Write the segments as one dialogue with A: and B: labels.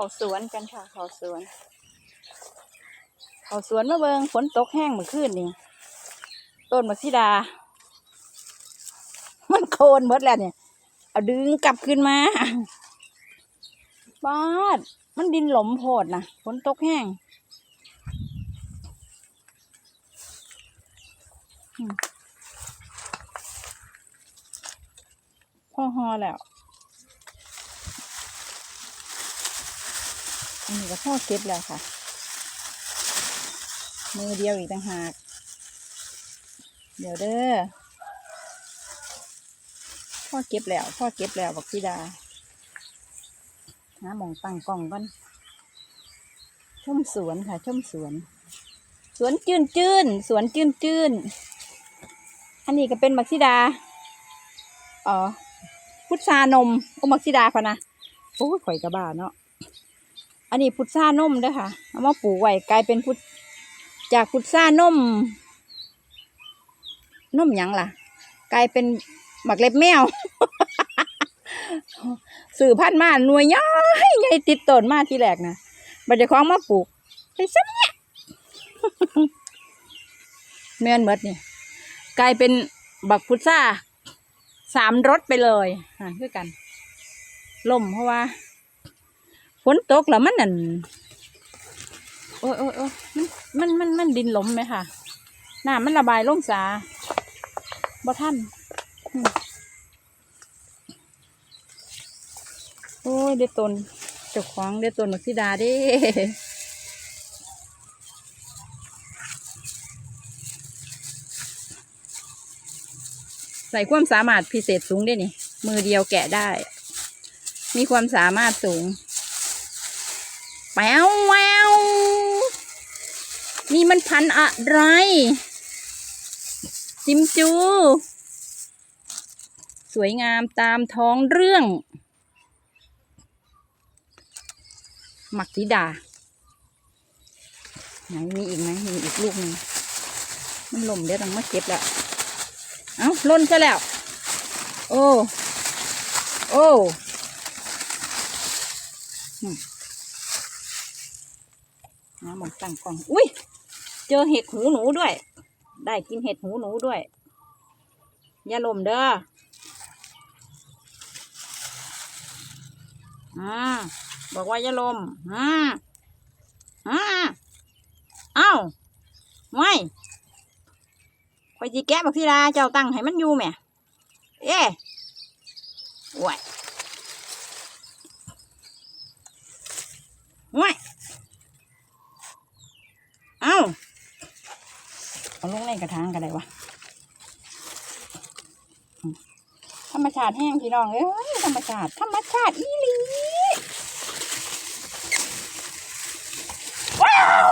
A: เขาสวนกันค่ะ เขาสวน เขาสวนมาเบิงฝนตกแห้งเมื่อคืนนี่ต้นมะซิดา มันโคนหมดแล้วเนี่ย เอาดึงกลับขึ้นมาบ้าดมันดินหลมโพดนะฝนตกแห้งพ่อฮอแล้ว อันนี้ก็พ่อเก็บแล้วค่ะ มือเดียวอีกต่างหาก เดี๋ยวเด้อพ่อเก็บแล้วพ่อเก็บแล้วบอกพี่ดาหาหมองตั้งกล้องก่อนชมสวนค่ะชมสวน สวนจืนจืนสวนจืนจืนอันนี้ก็เป็นบักซิดา อ๋อพุทรานมโอมักซิดาพะนะโอ้ยข่อยกระบาเนาะ อันนี้พุทรานมเด้อค่ะ เอามาปลูกไว้กลายเป็นพุทจากพุทรานมนมหยังล่ะ กลายเป็นหมักเล็บแมว สื่อพันมาหน่วยย้อยใหญ่ติดต้นมาที่แรกนะบัดเดี๋ยวของมาปลูกไปซ้ำเนี่ยแม่นหมดนี่กลายเป็นบักพุทราสามรสไปเลย อ่าคือกัน ล่มเพราะว่า นตกแล้วมันนั่นโอ้ยโอ้ยโอ้ยมันมันมันมันดินหลมไหมค่ะน้ำมันระบายลงสาบ่ท่านโอ้ยเด็ดตนเจ้าของเด็ดตนมักซิดาเด้ใส่ความสามารถพิเศษสูงเด้นี่ มือเดียวแกะได้ มีความสามารถสูง แววแววนี่มันพันอะไร จิมจู สวยงามตามท้องเรื่อง หมักสีดา ไหนมีอีกไหมมีอีกลูกหนึ่งมันหล่มเดี๋ยวต้องมาเก็บแล้ว เอ้าล่นซะแล้ว โอ้ โอ้ นะหมองตั้งกล่อง อุ้ย เจอเห็ดหูหนูด้วย ได้กินเห็ดหูหนูด้วย อย่าลมเด้อ อ่า บอกว่าอย่าลม อ่า อ่า เอ้าไม่คอยจีแกะบักทีลาเจ้าตั้งให้มันอยู่แม่เอ๊ะว้ยว้ย เอ้า เอาลงในกระถางกันเลยวะธรรมชาติแห้งพี่น้องเอ้ยธรรมชาติธรรมชาติอีหลีว้าว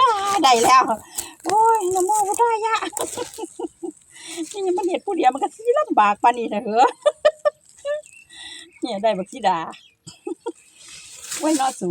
A: อ่าได้แล้วโอ้ยน้ำมูกได้ยะนี่ยังมันเห็ดผู้เดียวมันก็สีลำบากปานนี้เถอะเหรอเนี่ยได้บักสีดาไว้นอสู